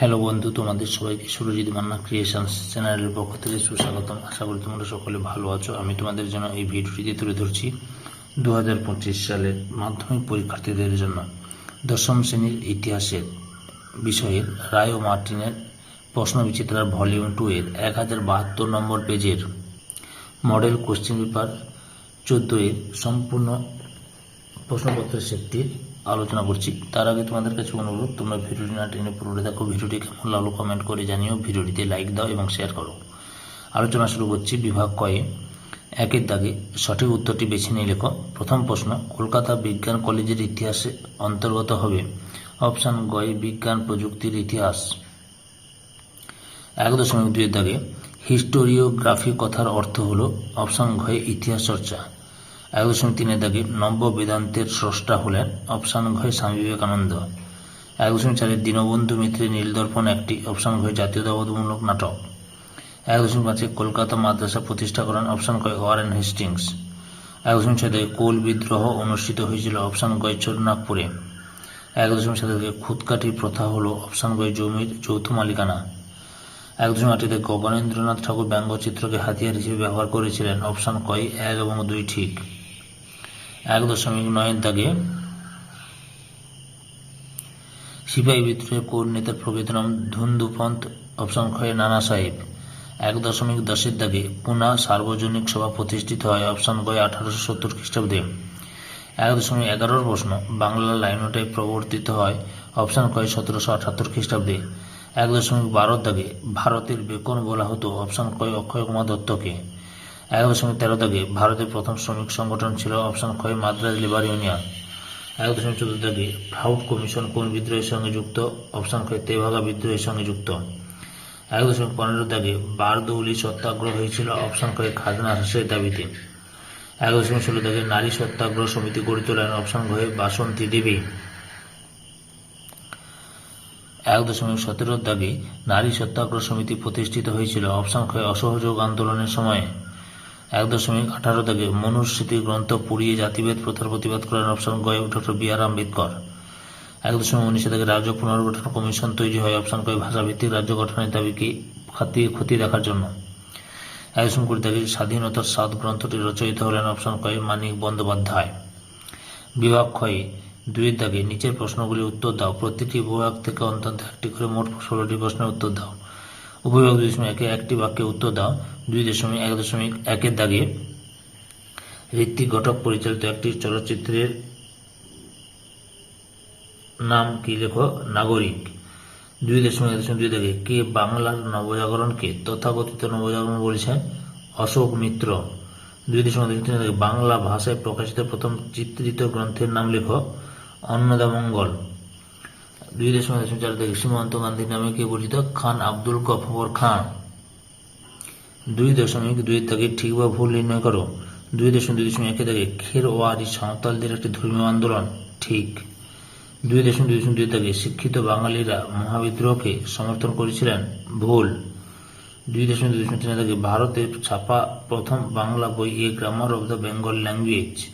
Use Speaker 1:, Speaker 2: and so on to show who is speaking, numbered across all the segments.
Speaker 1: Hello বন্ধু, তোমাদের সবাইকে সুরজিৎ মান্না ক্রিয়েশনস চ্যানেলের পক্ষ থেকে সুস্বাগতম। আশা করি তোমরা সকলে ভালো আছো। আমি তোমাদের জন্য এই ভিডিওটিতে তুলে ধরছি দু হাজার পঁচিশ সালের মাধ্যমিক পরীক্ষার্থীদের জন্য দশম শ্রেণির ইতিহাসের বিষয়ের রায় ও মার্টিনের প্রশ্ন বিচিত্রার ভলিউম টু এর এক হাজার বাহাত্তর নম্বর পেজের মডেল কোশ্চেন পেপার চোদ্দ এর সম্পূর্ণ প্রশ্নপত্রের সেটটির আলোচনা করছি। তার আগে তোমাদের কাছে অনুরোধ, তোমরা ভিডিওটি না টেনে পুরোটা দেখো, ভিডিওটি কেমন লাগল কমেন্ট করে জানিও, ভিডিওটিতে লাইক দাও এবং শেয়ার করো। আলোচনা শুরু করছি বিভাগ কয়ে। একের দাগে সঠিক উত্তরটি বেছে নিয়ে লেখো। প্রথম প্রশ্ন, কলকাতা বিজ্ঞান কলেজের ইতিহাসে অন্তর্গত হবে? অপশান গয়ে, বিজ্ঞান প্রযুক্তির ইতিহাস। এক দশমিক দুইয়ের দাগে, হিস্টোরিওগ্রাফি কথার অর্থ হলো, অপশান ঘয়ে ইতিহাস চর্চা। এক দশমিক তিনের দাগে নব্য বেদান্তের স্রষ্টা হলেন, অপশান ঘয়ে স্বামী বিবেকানন্দ। এক দশমিক চারের দীনবন্ধু মিত্রের নীলদর্পণ একটি, অপশান ঘয়ে জাতীয়তাবোধমূলক নাটক। এক দশমিক পাঁচে কলকাতা মাদ্রাসা প্রতিষ্ঠা করেন, অপশান কয় ওয়ারেন হেস্টিংস এক দশমিক ছয় দাগে কোল বিদ্রোহ অনুষ্ঠিত হয়েছিল, অপশান গয় ছোটনাগপুরে এক দশমিক সাত দাগে খুদকাঠির প্রথা হলো, অপশান গয় জমির যৌথ মালিকানা। এক দশমিক আটটিতে গগনেন্দ্রনাথ ঠাকুর ব্যঙ্গচিত্রকে হাতিয়ার হিসেবে ব্যবহার করেছিলেন, অপশান কয় এক এবং দুই ঠিক। দশমিক নয়ের দাগে সিপাহী বিদ্রোহের কোর নেতার প্রকৃত নাম ধুন্দুপন্ত অপশন ক্ষয়ে নানা সাহেব। এক দশমিক দশের দাগে পুনা সার্বজনিক সভা প্রতিষ্ঠিত হয় অপশন গয়ে আঠারোশো সত্তর খ্রিস্টাব্দে। এক দশমিক এগারোর প্রশ্ন বাংলা লাইনোটাই প্রবর্তিত হয় অপশন কয় সতেরোশো আটাত্তর খ্রিস্টাব্দে। এক দশমিক বারোর দাগে ভারতের বেকন বলা হতো অপশন কয় অক্ষয় কুমার দত্তকে। এক দশমিক তেরো দাগে ভারতের প্রথম শ্রমিক সংগঠন ছিল অপশন ক্ষয় মাদ্রাজ লেবার ইউনিয়ন। এক দশমিক চোদ্দ দাগে ফ্রাউড কমিশন কোন বিদ্রোহের সঙ্গে যুক্ত? অপশন ক্ষয় তেভাগা বিদ্রোহের সঙ্গে যুক্ত। এক দশমিক পনেরো দাগে বারদৌলি সত্যাগ্রহ হয়েছিল অপশন ক্ষয় খাজনা হ্রাসের দাবিতে। এক দশমিক ষোলো দাগে নারী সত্যাগ্রহ সমিতি গড়ে তোলেন অপশন ঘয়ে বাসন্তী দেবী। এক দশমিক সতেরো দাগে নারী সত্যাগ্রহ সমিতি প্রতিষ্ঠিত হয়েছিল অপশন ক্ষয় অসহযোগ আন্দোলনের সময়। এক দশমিক আঠারো থেকে মনুস্মৃতি গ্রন্থ পুড়িয়ে জাতিভেদ, প্রথার প্রতিবাদ করেন অপশন গয়ে ডক্টর বি আর আম্বেদকর। এক দশমিক উনিশে দাগে রাজ্য পুনর্গঠন কমিশন তৈরি হয় অপশন কয়ে ভাষাভিত্তিক রাজ্য গঠনের দাবিকে খাতিয়ে খতিয়ে দেখার জন্য। এক দশমিক কুড়ি থেকে স্বাধীনতার সাত গ্রন্থটি রচয়িত হলেন অপশন কয় মানিক বন্দ্যোপাধ্যায়। বিভাগ ক্ষয়ে, দুইয়ের দাগে নিচের প্রশ্নগুলি উত্তর দাও। প্রতিটি বিভাগ থেকে অন্তত একটি করে মোট ষোলোটি প্রশ্নের উত্তর দাও। উপবিভাগ দুই দশমিক একে একটি বাক্যে উত্তর দাও। দুই দশমিক এক দশমিক একের দাগে ঋত্বিক ঘটক পরিচালিত একটি চলচ্চিত্রের নাম কি লেখো? নাগরিক। দুই দশমিক দশমিক দুই দাগে কে বাংলার নবজাগরণকে তথাকথিত নবজাগরণ বলেছেন? অশোক মিত্র। দুই দশমিক তিন দাগে বাংলা ভাষায় প্রকাশিত প্রথম চিত্রিত গ্রন্থের নাম লেখো অন্নদামঙ্গল দুই দশমিক দশমিক চার থেকে সীমান্ত গান্ধী নামে কে পরিচিত? খান আব্দুল গফর খান। দুই দশমিক দুই থেকে ঠিক বা ভুল নির্ণয় করো। দুই দশমিক দুই দশমিক একে থেকে খেরওয়ারি সাঁওতালদের একটি ধর্মীয় আন্দোলন। ঠিক। দুই দশমিক দুই দশমিক দুই থেকে শিক্ষিত বাঙালিরা মহাবিদ্রোহকে সমর্থন করেছিলেন। ভুল। দুই দশমিক দুই দশমিক তিন থেকে ভারতে ছাপা প্রথম বাংলা বই a grammar of the Bengal language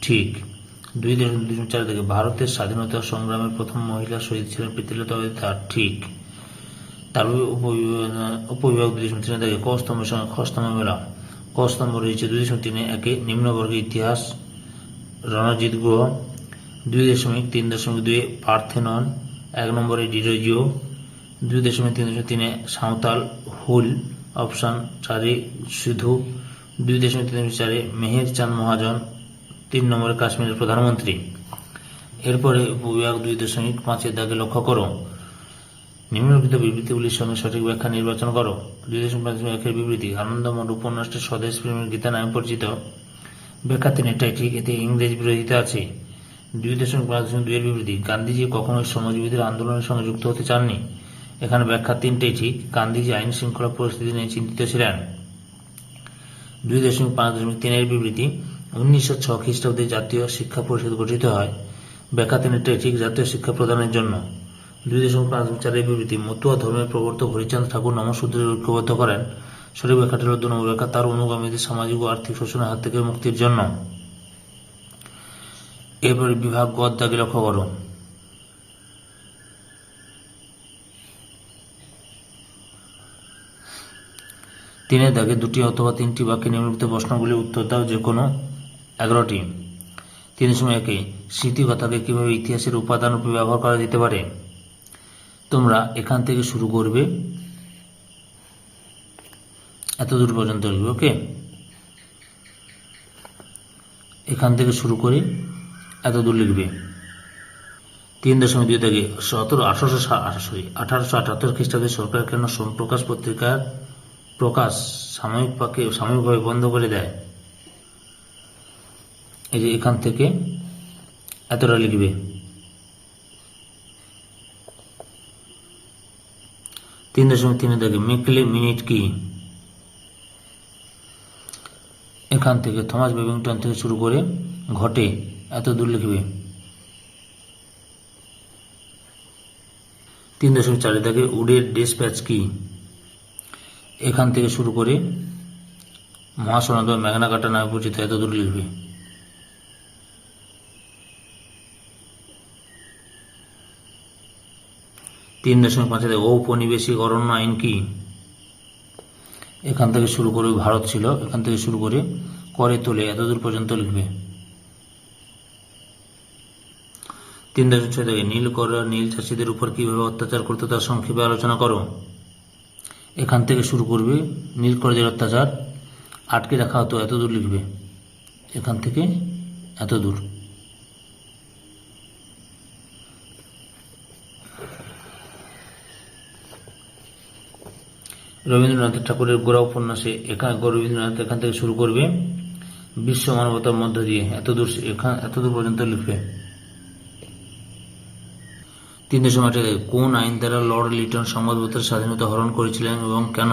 Speaker 1: ঠিক। দুই দশমিক দুই দশমিক চার থেকে ভারতের স্বাধীনতা সংগ্রামের প্রথম মহিলা শহীদ ছিলেন প্রীতিলতা ঠিক। তারপরে উপবিভাগ দুই দশমিক তিনে থেকে ক স্তম্ভের সঙ্গে মেলা। ক স্তম্ভ রয়েছে দুই দশমিক তিনে একে নিম্নবর্গের ইতিহাস। রণজিৎ গুহ দুই দশমিক তিন দশমিক দুই পার্থেনন। এক নম্বরে ডিরোজিও দুই দশমিক তিন দশমিক তিনে সাঁওতাল হুল। অপশান চারে সিধু। দুই দশমিক তিন দশমিক চারে মেহের চাঁদ মহাজন। তিন নম্বরে কাশ্মীরের প্রধানমন্ত্রী। এরপরে উপবিভাগ দুই দশমিক পাঁচের দাগে লক্ষ্য করো। নিম্নলিখিত বিবৃতিগুলির সঙ্গে সঠিক ব্যাখ্যা, নির্বাচন করো। দশমিক একের বিবৃতি আনন্দমঠ উপন্যাসটি স্বদেশ প্রেমের গীতা নামে পরিচিত। ব্যাখ্যা তিন ঠিক, এতে ইংরেজ বিরোধিতা আছে। দুই দশমিক পাঁচ দশমিক দুইয়ের বিবৃতি, গান্ধীজি কখনোই শ্রমজীবীদের আন্দোলনের সঙ্গে যুক্ত হতে চাননি। এখানে ব্যাখ্যা তিনটেই ঠিক, গান্ধীজি আইন শৃঙ্খলা পরিস্থিতি নিয়ে চিন্তিত ছিলেন। দুই দশমিক পাঁচ দশমিক তিনের বিবৃতি, উনিশশো ছ খ্রিস্টাব্দে জাতীয় শিক্ষা পরিষদ গঠিত হয়। ব্যাখ্যা তিনটাই ঠিক, জাতীয় শিক্ষা প্রদানের জন্য। দুই দশমিক পাঁচ চারের বিবৃতি। মতুয়া ধর্মের প্রবর্তক হরিচাঁদ ঠাকুর নমসূত্রের ঐক্যবদ্ধ করেন, শরীফ ব্যাখ্যাটির দু নম্বর ব্যাখ্যা তার অনুগামীদের সামাজিক ও আর্থিক শোষণের হাত থেকে মুক্তির জন্য। এরপরে বিভাগ গদ দাগে লক্ষ্য করো। তিনের দাগে দুটি অথবা তিনটি বাক্যে নিম্নলিখিত প্রশ্নগুলি উত্তর দাও যে কোনো এগারোটি। তিন সময় একে স্মৃতিকথাকে কীভাবে ইতিহাসের উপাদান রূপে ব্যবহার করা যেতে পারে? তোমরা এখান থেকে শুরু করবে। এত দূর পর্যন্ত লিখবে ওকে? এখান থেকে শুরু করে এত দূর লিখবে। তিন দশমিক দুই থেকে সতেরো, আঠারোশো সরি আঠারোশো আটাত্তর খ্রিস্টাব্দে সরকার কেন সোমপ্রকাশ পত্রিকার প্রকাশ সাময়িক পাকে সাময়িকভাবে বন্ধ করে দেয়? এই যে এখান থেকে এতটা লিখবে। তিন দশমিক তিনে দেখে মিকলে মিনিট কি এখান থেকে থমাস বেবিংটন থেকে শুরু করে ঘটে এত দূর লিখবে তিন দশমিক চারে থাকে উডের ডিসপ্যাচ কি এখান থেকে শুরু করে মহাসনদ মেঘনা কাটা নামে পরিচিত এত দূর লিখবে তিন দশমিক পাঁচে দেখো, ঔপনিবেশিক অরণ্য আইন কি? এখান থেকে শুরু করে ভারত ছিল, এখান থেকে শুরু করে করে তোলে, এতদূর পর্যন্ত লিখবে। তিন দশমিক ছয় থেকে নীল কর, নীল চাষিদের উপর কীভাবে অত্যাচার করতে তার সংক্ষেপে আলোচনা করো। এখান থেকে শুরু করবে, নীল করদের অত্যাচার, আটকে রাখা হতো এত দূর লিখবে। এখান থেকে এত রবীন্দ্রনাথ ঠাকুরের গোড়া উপন্যাসে এখানে রবীন্দ্রনাথ এখান থেকে শুরু করবে। বিশ্ব মানবতার মধ্য দিয়ে এতদূর এখান এত দূর পর্যন্ত লিখবে। তিন দশমিক কোন আইন দ্বারা লর্ড লিটন সংবাদপত্রের স্বাধীনতা হরণ করেছিলেন এবং কেন?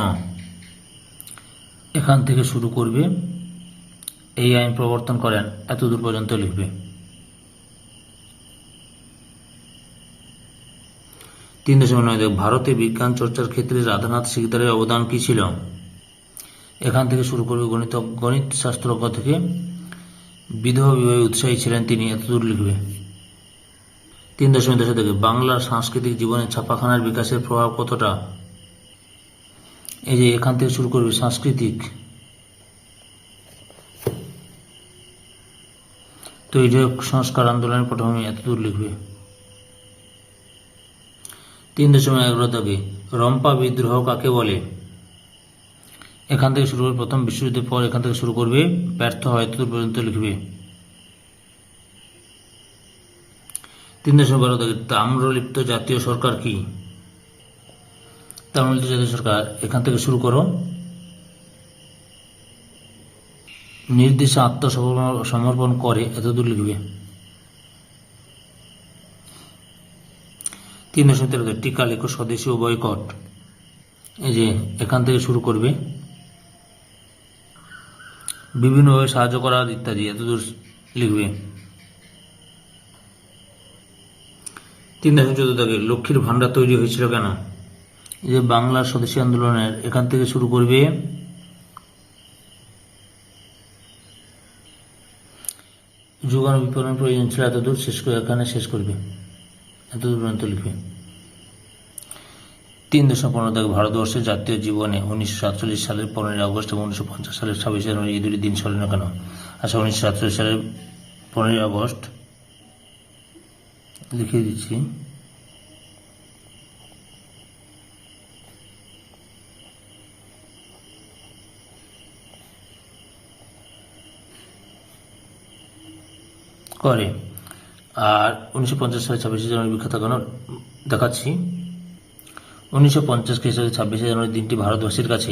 Speaker 1: এখান থেকে শুরু করবে। এই আইন প্রবর্তন করেন, এত দূর পর্যন্ত লিখবে। তিন দশমিক নয় ভারতে বিজ্ঞান চর্চার ক্ষেত্রে রাধানাথ সিকদারের অবদান কি ছিল? এখান থেকে শুরু করবে গণিত গণিত শাস্ত্রজ্ঞ থেকে। বিধবা বিবাহে উৎসাহী ছিলেন তিনি এতদূর লিখবে। তিন দশমিক দশ থেকে। বাংলার সাংস্কৃতিক জীবনে ছাপাখানার বিকাশের প্রভাব কতটা? এই যে এখান থেকে শুরু করবে সাংস্কৃতিক। তৈরি সংস্কার আন্দোলনের পটভূমি এতদূর লিখবে। তিন দশমিক এগারো থেকে রম্পা বিদ্রোহ কাকে বলে? এখান থেকে শুরু করবে প্রথম বিশ্বযুদ্ধের পর এখান থেকে শুরু করবে, ব্যর্থ হয়তো পর্যন্ত লিখবে। তিন দশমিক বারো থেকে তাম্রলিপ্ত জাতীয় সরকার কি? তাম্রলিপ্ত জাতীয় সরকার, এখান থেকে শুরু করো। নির্দেশে আত্মসমর্পণ করে, এতদূর লিখবে। তিন দশমিক তেরো টিকা লেখো স্বদেশী ও বয়কট। এই যে, এখান থেকে শুরু করবে। বিভিন্নভাবে সাহায্য করা ইত্যাদি এতদূর লিখবে। তিন দশমিক চোদ্দ থেকে লক্ষ্মীর ভাণ্ডার তৈরি হয়েছিল কেন? যে বাংলার স্বদেশী আন্দোলনের এখান থেকে শুরু করবে। যোগান বিপণন প্রয়োজন ছিল এতদূর শেষ করে, এখানে শেষ করবে। এতদূর পর্যন্ত লিখবে তিন দশমিক পনেরো থেকে ভারতবর্ষের জাতীয় জীবনে উনিশশো সাতচল্লিশ সালের পনেরোই আগস্ট এবং উনিশশো পঞ্চাশ সালের ছাব্বিশ জানুয়ারি এই দুটি দিন স্মরণীয় কেন? আচ্ছা উনিশশো সাতচল্লিশ সালের পনেরোই আগস্ট লিখিয়ে দিচ্ছি। করে। আর উনিশশো পঞ্চাশ সালে ছাব্বিশে জানুয়ারি বিখ্যাত কেন দেখাচ্ছি। উনিশশো পঞ্চাশ খ্রিস্টাব্দে ছাব্বিশে জানুয়ারি দিনটি ভারতবাসীর কাছে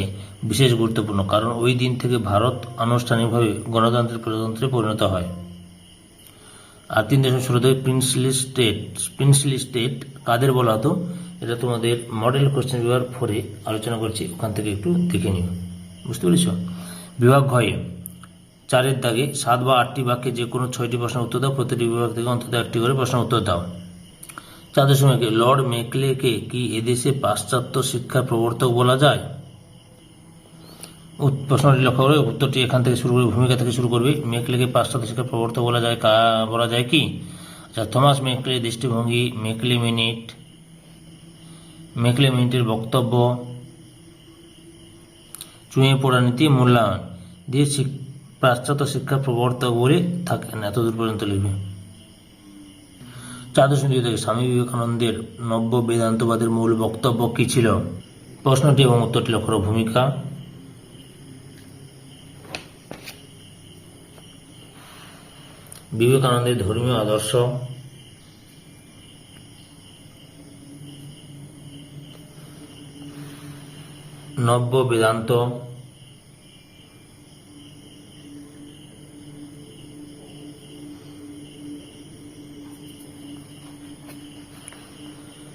Speaker 1: বিশেষ গুরুত্বপূর্ণ, কারণ ওই দিন থেকে ভারত আনুষ্ঠানিকভাবে গণতান্ত্রিক প্রজাতন্ত্রে পরিণত হয়। আর তিন ষোলো থেকে প্রিন্সলি স্টেট প্রিন্সলি স্টেট কাদের বলা হতো এটা তোমাদের মডেল কোশ্চেন বিভাগ ফোরে আলোচনা করছি, ওখান থেকে একটু দেখে নিও। বুঝতে পেরেছ? বিভাগ ঘয়ে। চারের দাগে সাত বা আটটি বাক্যে যে কোনো ছয়টি প্রশ্নের উত্তর দাও, প্রতিটি বিভাগ থেকে অন্তত একটি করে প্রশ্নের উত্তর দাও। চার দশমিকে, লর্ড মেকলেকে কি এদেশে পাশ্চাত্য শিক্ষার প্রবর্তক বলা যায়? প্রশ্নটি লক্ষ্য করে উত্তরটি এখান থেকে শুরু করবে ভূমিকা থেকে শুরু করবে। মেকলেকে পাশ্চাত্য শিক্ষার প্রবর্তক বলা যায় কা বলা যায় কি? আচ্ছা থমাস মেকলে দৃষ্টিভঙ্গি মেকলে মিনিট মেকলে মিনিটের বক্তব্য, চুঁয়ে পড়া নীতি মূল্যায়ন। দিয়ে পাশ্চাত্য শিক্ষার প্রবর্তক বলে থাকেন। এতদূর পর্যন্ত লিখবে চার থেকে স্বামী বিবেকানন্দের নব্য বেদান্তবাদের মূল বক্তব্য কী ছিল? প্রশ্নটি এবং উত্তরটি লক্ষ্য ভূমিকা। বিবেকানন্দের ধর্মীয় আদর্শ। নব্য বেদান্ত।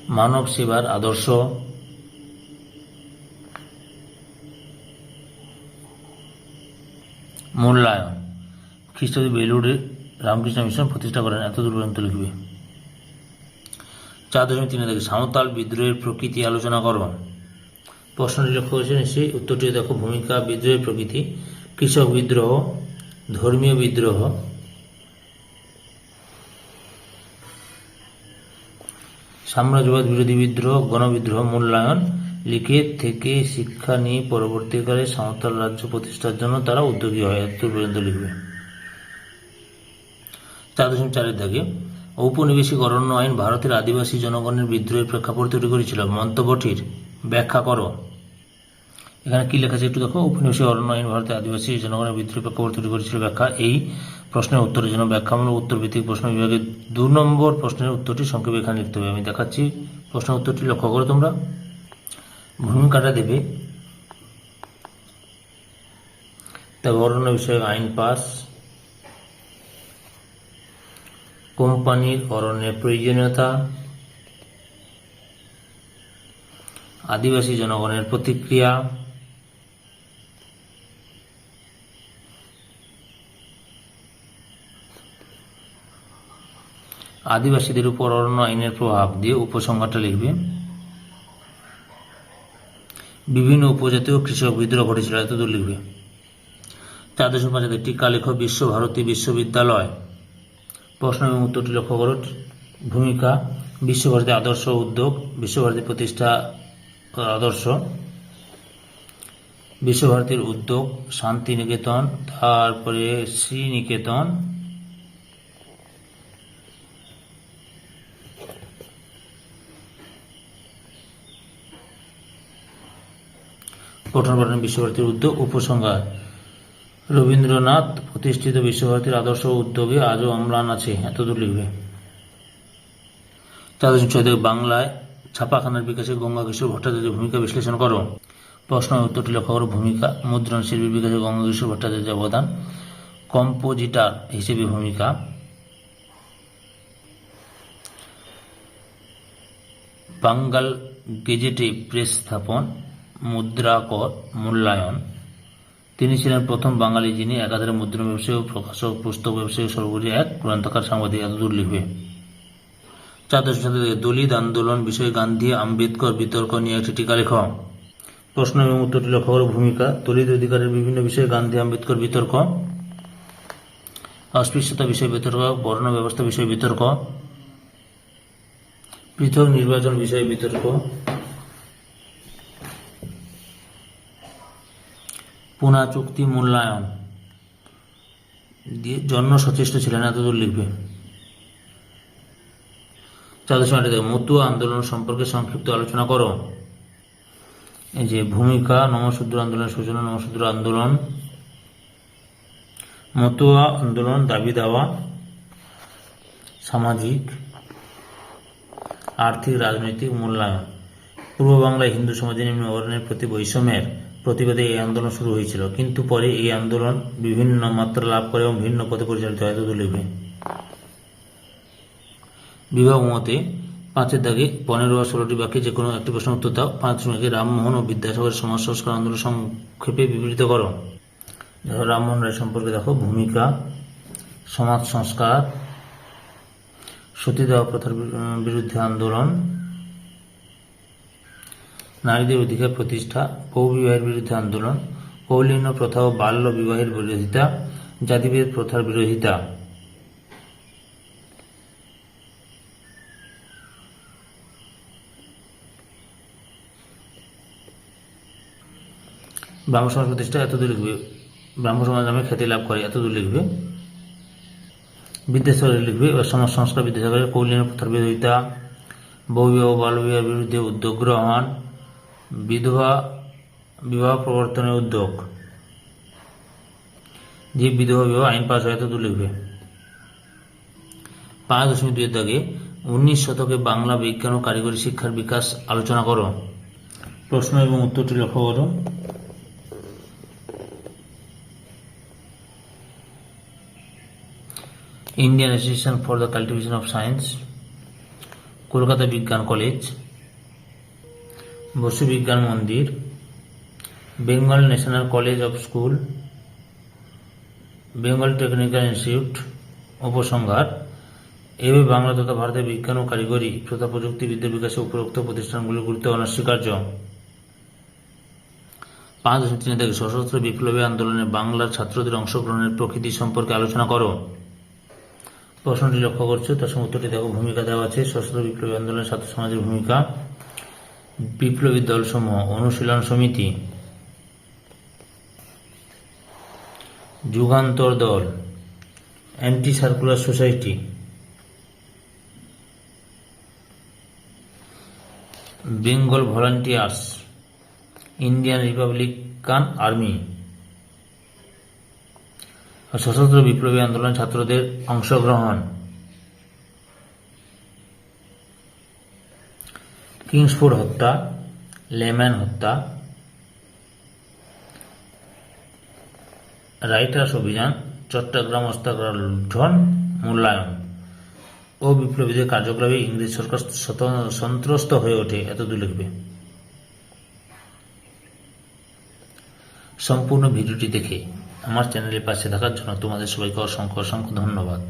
Speaker 1: মানব সেবার আদর্শ। মূল্যায়ন। খ্রিস্টদেব বেলুড়ে রামকৃষ্ণ মিশন প্রতিষ্ঠা করেন, এত দূর পর্যন্ত লিখবে। চার দশমিক তিনে দেখে সাঁওতাল বিদ্রোহের প্রকৃতি আলোচনা করো প্রশ্নটি লক্ষ্য করেছেন সেই উত্তরটি দেখো, ভূমিকা বিদ্রোহের প্রকৃতি, কৃষক বিদ্রোহ, ধর্মীয় বিদ্রোহ সাম্রাজ্যবাদ বিরোধী বিদ্রোহ, গণবিদ্রোহ, মূল্যায়ন লিখে থেকে শিক্ষা নিয়ে পরবর্তীকালে সাঁওতাল রাজ্য প্রতিষ্ঠার জন্য তারা উদ্যোগী হয়। এত পর্যন্ত লিখবে। চার দশমিক চারের দাগে ঔপনিবেশিক অরণ্য আইন ভারতের আদিবাসী জনগণের বিদ্রোহের প্রেক্ষাপট তৈরি করেছিল। মন্তব্যটির ব্যাখ্যা করো। এখানে কি লেখা আছে একটু দেখো? ঔপনিবেশিক অরণ্য আইন ভারতের আদিবাসী জনগণের বিদ্রোহের প্রেক্ষাপট তৈরি করেছিল। ব্যাখ্যা এই প্রশ্নের উত্তরের জন্য ব্যাখ্যামূলক উত্তর ভিত্তিক প্রশ্ন বিভাগের দু নম্বর প্রশ্নের উত্তরটি সংক্ষেপে এখানে লিখতে হবে। আমি দেখাচ্ছি প্রশ্নের উত্তরটি লক্ষ্য করো তোমরা। ভূমিকাটা দেবে। অরণ্য বিষয়ক আইন পাস। কোম্পানির অরণ্যের প্রয়োজনীয়তা। আদিবাসী জনগণের প্রতিক্রিয়া। আদিবাসীদের উপর অরণ্য আইনের প্রভাব দিয়ে উপসংহারটা লিখবে। বিভিন্ন উপজাতি ও কৃষক বিদ্রোহ ঘটেছিল, এতদূর লিখবে। চার পাঁচাতে টিকা লেখ বিশ্বভারতী বিশ্ববিদ্যালয়। প্রশ্ন এবং উত্তরটি লক্ষ্য করো। ভূমিকা বিশ্বভারতী আদর্শ উদ্যোগ বিশ্বভারতী প্রতিষ্ঠা আদর্শ। বিশ্বভারতীর উদ্যোগ, শান্তিনিকেতন, তারপরে শ্রীনিকেতন। পঠন পাঠন বিশ্বভারতীর উদ্যোগ উপসংহার। রবীন্দ্রনাথ প্রতিষ্ঠিত বিশ্বভারতীর আদর্শ উদ্যোগে আজও অম্লান আছে, এতদূর লিখবে। চার দশমিক বাংলায় ছাপাখানার বিকাশে গঙ্গা কিশোর ভট্টাচার্যের ভূমিকা বিশ্লেষণ করো। প্রশ্ন উত্তরটি লক্ষ্য করো, ভূমিকা, মুদ্রণ শিল্পীর বিকাশে গঙ্গা কিশোর ভট্টাচার্যের অবদান, কম্পোজিটার হিসেবে ভূমিকা। বাঙ্গাল গেজেটে প্রেস স্থাপন মুদ্রাকর মূল্যায়ন। তিনি ছিলেন প্রথম বাঙালি যিনি একাধারে মুদ্রণ ব্যবসায়ী প্রকাশক, পুস্তক ব্যবসায়ী সর্বোপরি এক গ্রন্থকার সাংবাদিক এতদূর লিখবে সাত থেকে দলিত আন্দোলন বিষয়ে গান্ধী, আম্বেদকর বিতর্ক নিয়ে একটি টিকা লেখ প্রশ্ন এবং উত্তরটি লক্ষ্য করো, ভূমিকা, দলিত অধিকারের বিভিন্ন বিষয়ে গান্ধী, আম্বেদকর বিতর্ক। অস্পৃশ্যতা বিষয়ে বিতর্ক, বর্ণ ব্যবস্থা বিষয়ে বিতর্ক। পৃথক নির্বাচন বিষয়ে বিতর্ক। পুনা চুক্তি মূল্যায়ন। দিয়ে জন্য সচেষ্ট ছিলেন এতদূর লিখবে। চাঁদের মতুয়া আন্দোলন সম্পর্কে সংক্ষিপ্ত আলোচনা করো। এই যে ভূমিকা, নমশূদ্র আন্দোলনের সূচনা, নমশূদ্র আন্দোলন। মতুয়া আন্দোলন, দাবি দেওয়া, সামাজিক, আর্থিক, রাজনৈতিক মূল্যায়ন। পূর্ব বাংলায় হিন্দু সমাজের নিম্ন বর্ণের প্রতি বৈষম্যের প্রতিবাদে এই আন্দোলন শুরু হয়েছিল। কিন্তু পরে এই আন্দোলন বিভিন্ন মাত্রা লাভ করে এবং ভিন্ন পথে পরিচালিত হয় লিখবে। বিভাগ মতে, পাঁচের দাগে পনেরো বা ষোলোটি বাক্যে যে কোনো একটি প্রশ্ন উত্তর দাও। পাঁচ মিনিটে রামমোহন ও বিদ্যাসাগরের সমাজ সংস্কার আন্দোলন সংক্ষেপে বিবৃত করো। দেখো রামমোহন রায় সম্পর্কে দেখো। ভূমিকা, সমাজ সংস্কার, সতীদাহ প্রথার বিরুদ্ধে আন্দোলন নারীদের অধিকার প্রতিষ্ঠা বহুবিবাহের বিরুদ্ধে আন্দোলন, কৌলীন্য প্রথা ও বাল্য বিবাহের বিরোধিতা, জাতিভেদ প্রথার বিরোধিতা। ব্রাহ্ম সমাজ প্রতিষ্ঠা এত দূর লিখবে? ব্রাহ্ম সমাজ নামে খ্যাতি লাভ করে এত দূর লিখবে? বিদ্যাসাগর লিখবে সমাজ সংস্কার বিদ্যাসাগরের কৌলীন প্রথার বিরোধিতা বহুবিবাহ বাল্যবিবাহের বিরুদ্ধে উদ্যোগ গ্রহণ বিধবা বিবাহ প্রবর্তনের উদ্যোগ। যে বিধবা বিবাহ আইন পাশ হয় লিখবে। পাঁচ দশমিক দুই দাগে উনিশ শতকে বাংলা বিজ্ঞান ও কারিগরি শিক্ষার বিকাশ আলোচনা করো। প্রশ্ন এবং উত্তরটি লক্ষ্য করো। Indian association for the cultivation of science, Kolkata Bigyan college Basu Bigyan Mandir, Bengal national college of school, Bengal technical institute, উপসংহার এভাবে বাংলা তথা ভারতের বিজ্ঞান ও কারিগরি, তথা প্রযুক্তিবিদ্যার বিকাশে উপরোক্ত প্রতিষ্ঠানগুলির গুরুত্ব অনস্বীকার্য। পাঁচ তিনে থেকে সশস্ত্র বিপ্লবী আন্দোলনে বাংলার ছাত্রদের অংশগ্রহণের প্রকৃতি সম্পর্কে আলোচনা করো। প্রশ্নটি লক্ষ্য করছ, তার সঙ্গে উত্তরটি দেখো, ভূমিকা দেওয়া আছে। সশস্ত্র বিপ্লবী আন্দোলনের ছাত্র সমাজের ভূমিকা। বিপ্লবী দলসমূহ, অনুশীলন সমিতি, যুগান্তর দল anti circular society Bengal volunteers Indian republican army সশস্ত্র বিপ্লবী আন্দোলন ছাত্রদের অংশগ্রহণ। কিংসফোর্ড হত্যা, লেম্যান হত্যা, রাইটার্স অভিযান, চট্টগ্রাম হত্যাকাণ্ড লুণ্ঠন, মূল্যায়ন। ও বিপ্লবীদের কার্যক্রমে ইংরেজ সরকার সন্ত্রস্ত হয়ে ওঠে, এত দূর লিখবে। সম্পূর্ণ ভিডিওটি দেখে আমার চ্যানেলের পাশে থাকার জন্য তোমাদের সবাইকে অসংখ্য অসংখ্য ধন্যবাদ।